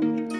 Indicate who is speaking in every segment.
Speaker 1: Thank you.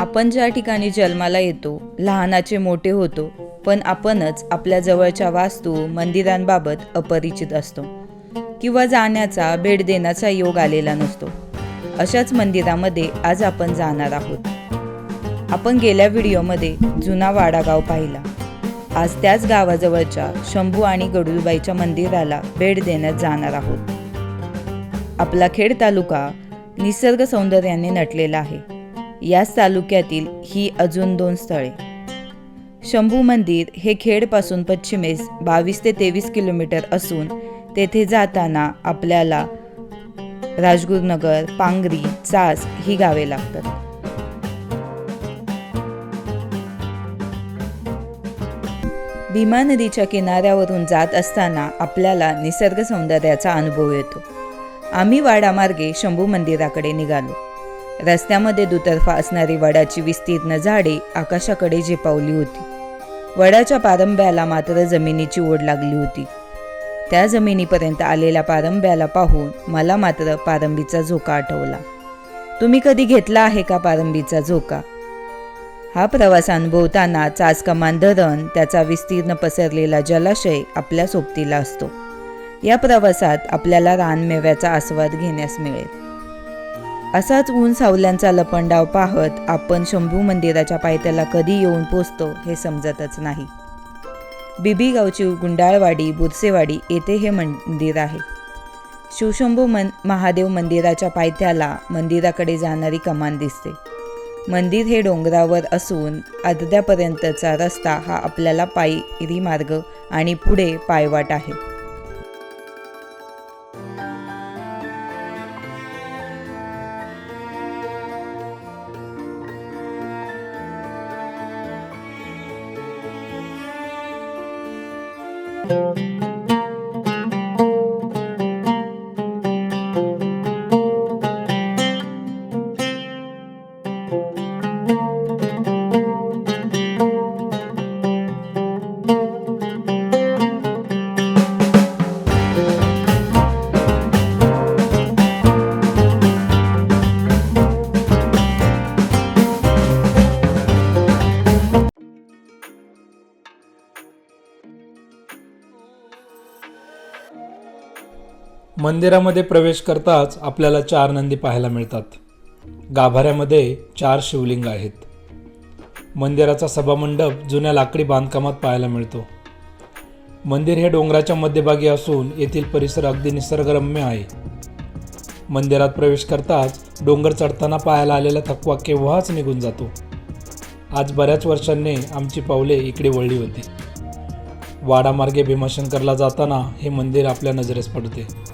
Speaker 1: आपण ज्या ठिकाणी जन्माला येतो लहानाचे मोठे होतो पण आपणच आपल्या जवळच्या वास्तू मंदिरांबाबत अपरिचित असतो. किंवा जाण्याचा भेट देण्याचा योग आलेला नसतो. अशाच मंदिरामध्ये आज आपण जाणार आहोत. आपण गेल्या व्हिडिओमध्ये जुना वाडागाव पाहिला. आज त्याच गावाजवळच्या शंभू आणि गडूबाईच्या मंदिराला भेट देण्यात जाणार आहोत. आपला खेड तालुका निसर्ग सौंदर्याने नटलेला आहे. याच तालुक्यातील ही अजून दोन स्थळे. शंभू मंदिर हे खेडपासून पश्चिमेस बावीस ते तेवीस किलोमीटर असून तेथे जाताना आपल्याला राजगुरुनगर पांगरी चास ही गावे लागतात. भीमा नदीच्या किनाऱ्यावरून जात असताना आपल्याला निसर्ग सौंदर्याचा अनुभव येतो. आम्ही वाडामार्गे शंभू मंदिराकडे निघालो. रस्त्यामध्ये दुतर्फा असणारी वडाची विस्तीर्ण झाडे आकाशाकडे झेपावली होती. वडाच्या पारंब्याला मात्र जमिनीची ओढ लागली होती. त्या जमिनीपर्यंत आलेल्या पारंब्याला पाहून मला मात्र पारंबीचा झोका आठवला. तुम्ही कधी घेतला आहे का पारंबीचा झोका? हा प्रवास अनुभवताना चाचकमान धरण त्याचा विस्तीर्ण पसरलेला जलाशय आपल्या सोबतीला असतो. या प्रवासात आपल्याला रानमेव्याचा आस्वाद घेण्यास मिळेल. असाच ऊन सावल्यांचा लपंडाव पाहत आपण शंभू मंदिराच्या पायथ्याला कधी येऊन पोचतो हे समजतच नाही. बिबीगावची गुंडाळवाडी बुरसेवाडी येथे हे मंदिर आहे. शिवशंभू मन महादेव मंदिराच्या पायथ्याला मंदिराकडे जाणारी कमान दिसते. मंदिर हे डोंगरावर असून अर्ध्यापर्यंतचा रस्ता हा आपल्याला पायरी मार्ग आणि पुढे पायवाट आहे.
Speaker 2: Música मंदिरामध्ये प्रवेश करताच आपल्याला चार नंदी पाहायला मिळतात. गाभाऱ्यामध्ये चार शिवलिंग आहेत. मंदिराचा सभामंडप जुन्या लाकडी बांधकामात पाहायला मिळतो. मंदिर हे डोंगराच्या मध्यभागी असून येथील परिसर अगदी निसर्गरम्य आहे. मंदिरात प्रवेश करताच डोंगर चढताना पाहायला आलेला थकवा केव्हाच निघून जातो. आज बऱ्याच वर्षांनी आमची पावले इकडे वळली होती. वाडामार्गे भीमाशंकरला जाताना हे मंदिर आपल्या नजरेस पडते.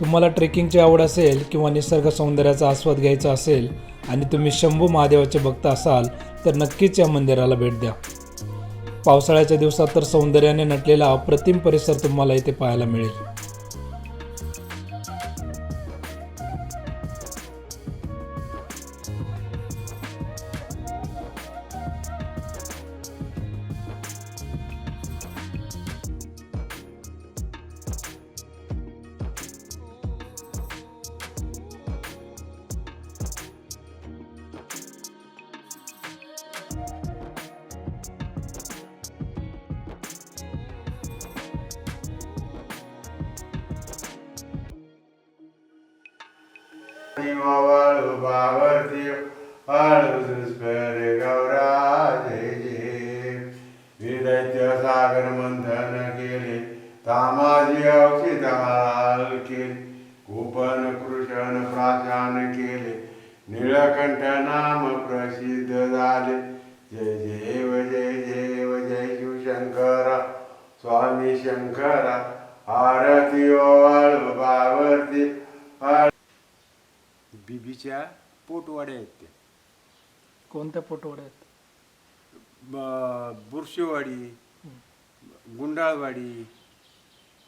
Speaker 2: तुम्हाला ट्रेकिंगची आवड असेल किंवा निसर्ग सौंदर्याचा आस्वाद घ्यायचा असेल आणि तुम्ही शंभू महादेवाचे भक्त असाल तर नक्कीच या मंदिराला भेट द्या. पावसाळ्याच्या दिवसात तर सौंदर्याने नटलेला अप्रतिम परिसर तुम्हाला इथे पाहायला मिळेल.
Speaker 3: वाळू बावरती वाळू दुष्कर गौरा विदैत्य सागर मंथन केले तामाजी औषधाल केले खूप उपन कृषण प्राशान केले निळकंठ नाम प्रसिद्ध झाले. जय देव जय देव जय शिवशंकरा स्वामी शंकरा आरती ओवाळू बावरती बीबीच्या पोटवाड्या आहेत त्या.
Speaker 2: कोणत्या पोटवड्या आहेत?
Speaker 3: ब- बुरशेवाडी गुंडाळवाडी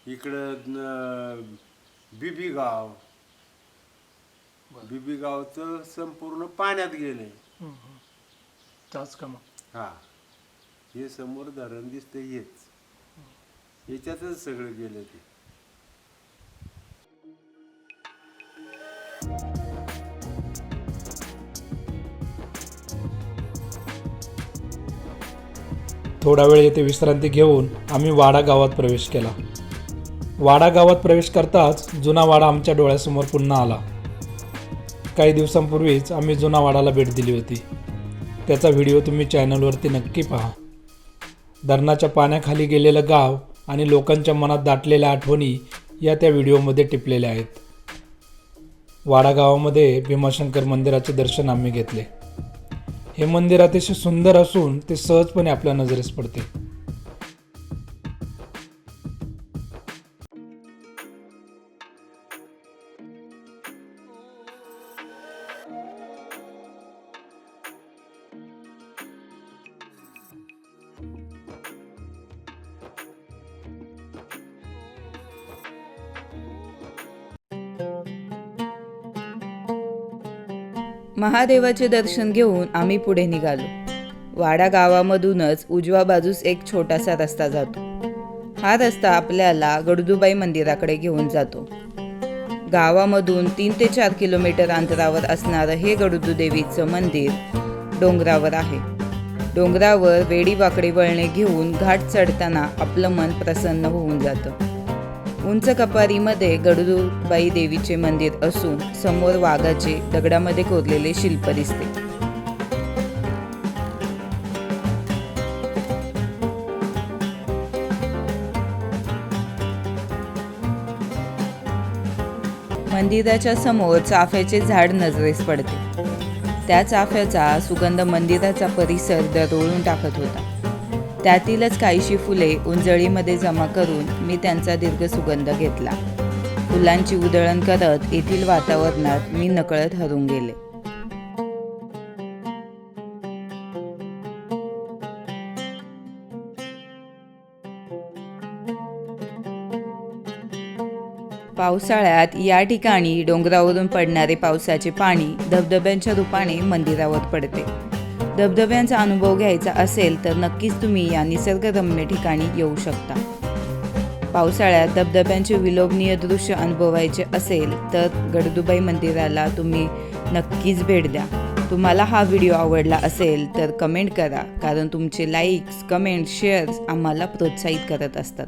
Speaker 3: इकडं न- बिबी गाव. बिबी गावचं संपूर्ण पाण्यात गेलंय.
Speaker 2: त्याच का मग?
Speaker 3: हा. हे समोर धरण दिसतंय हेच. याच्यातच सगळं गेलं ते.
Speaker 2: थोडा वेळ येथे विश्रांती घेऊन आम्ही वाडा गावात प्रवेश केला. वाडा गावात प्रवेश करताच जुना वाडा आमच्या डोळ्यासमोर पुन्हा आला. काही दिवसांपूर्वीच आम्ही जुना वाडाला भेट दिली होती. त्याचा व्हिडिओ तुम्ही चॅनलवरती नक्की पहा. धरणाच्या पाण्याखाली गेलेलं गाव आणि लोकांच्या मनात दाटलेल्या आठवणी या त्या व्हिडिओमध्ये टिपलेल्या आहेत. वाडा गावामध्ये भीमाशंकर मंदिराचे दर्शन आम्ही घेतले. हे मंदिर अतिशय सुंदर असून ते सहजपणे आपल्या नजरेस पडते.
Speaker 1: महादेवाचे दर्शन घेऊन आम्ही पुढे निघालो. वाडा गावामधूनच उजव्या बाजूस एक छोटासा रस्ता जातो. हा रस्ता आपल्याला गडदुबाई मंदिराकडे घेऊन जातो. गावामधून तीन ते चार किलोमीटर अंतरावर असणारं हे गडुदू देवीचं मंदिर डोंगरावर आहे. डोंगरावर वेडी वाकडी वळणे घेऊन घाट चढताना आपलं मन प्रसन्न होऊन जातं. उंच कपारीमध्ये गडदूबाई देवीचे मंदिर असून समोर वाघाचे दगडामध्ये कोरलेले शिल्प दिसते. मंदिराच्या समोर चाफ्याचे झाड नजरेस पडते. त्या चाफ्याचा सुगंध मंदिराचा परिसर दरोळून टाकत होता. त्यातीलच काहीशी फुले उंजळीमध्ये जमा करून मी त्यांचा दीर्घ सुगंध घेतला. फुलांची उधळण करत येथील वातावरणात मी नकळत हरून गेले. पावसाळ्यात या ठिकाणी डोंगरावरून पडणारे पावसाचे पाणी धबधब्यांच्या रूपाने मंदिरावर पडते. धबधब्यांचा अनुभव घ्यायचा असेल तर नक्कीच तुम्ही या निसर्गरम्य ठिकाणी येऊ शकता. पावसाळ्यात धबधब्यांचे विलोभनीय दृश्य अनुभवायचे असेल तर गडदुबाई मंदिराला तुम्ही नक्कीच भेट द्या. तुम्हाला हा व्हिडिओ आवडला असेल तर कमेंट करा कारण तुमचे लाईक्स कमेंट शेअर्स आम्हाला प्रोत्साहित करत असतात.